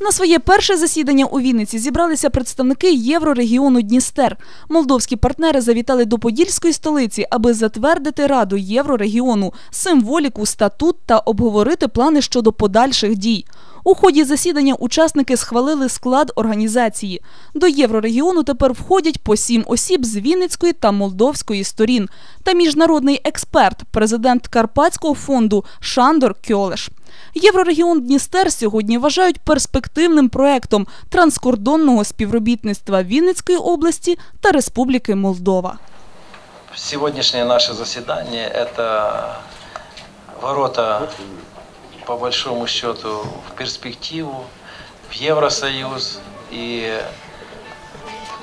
На своє перше засідання у Вінниці зібралися представники Єврорегіону Дністер. Молдовські партнери завітали до Подільської столиці, аби затвердити Раду Єврорегіону, символіку, статут та обговорити плани щодо подальших дій. У ході засідання учасники схвалили склад організації. До Єврорегіону тепер входять по сім осіб з Вінницької та Молдовської сторін та міжнародний експерт, президент Карпатського фонду Шандор Кьолеш. Єврорегіон Дністер сьогодні вважають перспективним проектом транскордонного співробітництва Вінницької області та Республіки Молдова. Сегодняшнее наше заседание – это ворота, по большому счету, в перспективу, в Евросоюз. И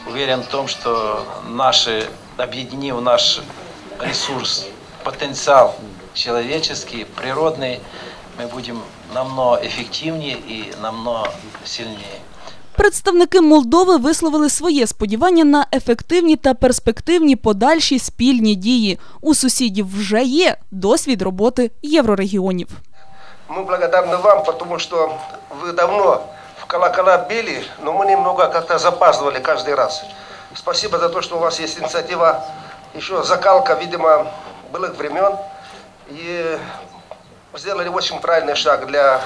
уверен в том, что наши, объединив наш ресурс, потенциал человеческий, природный, мы будем намного эффективнее и намного сильнее. Представники Молдови висловили своє сподівання на ефективні та перспективні подальші спільні дії. У сусідів вже є досвід роботи єврорегіонів. Мы благодарны вам, потому что вы давно в колокола били, но мы немного как-то запаздывали каждый раз. Спасибо за то, что у вас есть инициатива, еще закалка, видимо, былых времен. И сделали очень правильный шаг для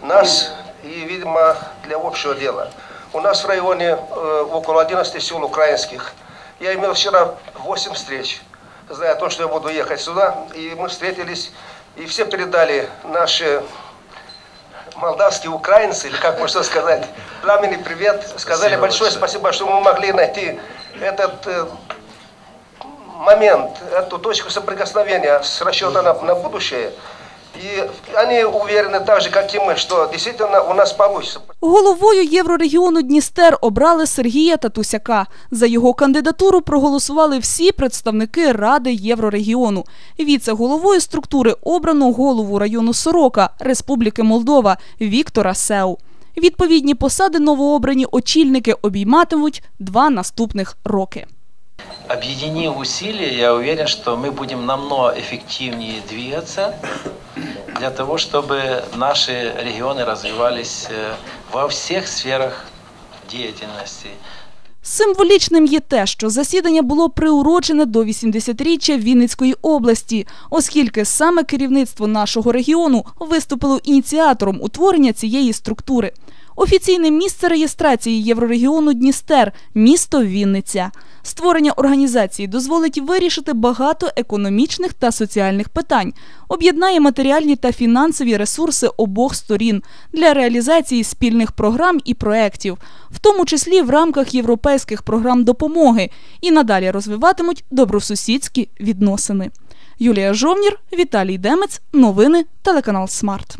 нас и, видимо, для общего дела. У нас в районе э, около 11 сел украинских. Я имел вчера 8 встреч, зная то, что я буду ехать сюда. И мы встретились, и все передали наши молдавские украинцы, или как можно сказать, пламенный привет. Сказали Спасибо большое спасибо, что мы могли найти этот э, момент, эту точку соприкосновения с расчетом на, на будущее. И они уверены так же, как и мы, что действительно у нас получится. Головою Єврорегіону Дністер обрали Сергія Татусяка. За його кандидатуру проголосували всі представники Ради Єврорегіону. Віце-головою структури обрано голову району Сорока Республіки Молдова Віктора Сеу. Відповідні посади новообрані очільники обійматимуть два наступних роки. Объединив усилия, я уверен, что мы будем намного эффективнее двигаться для того, чтобы наши регионы развивались э, во всех сферах деятельности. Символічним є те, що засідання було приурочене до 80-річчя Вінницької області, оскільки саме керівництво нашого регіону виступило ініціатором утворення цієї структури. Офіційне місце реєстрації Єврорегіону Дністер місто Вінниця. Створення організації дозволить вирішити багато економічних та соціальних питань, об'єднає матеріальні та фінансові ресурси обох сторін для реалізації спільних програм і проєктів, в тому числі в рамках європейських програм допомоги, і надалі розвиватимуть добросусідські відносини. Юлія Жовнір, Віталій Демець, новини, телеканал Смарт.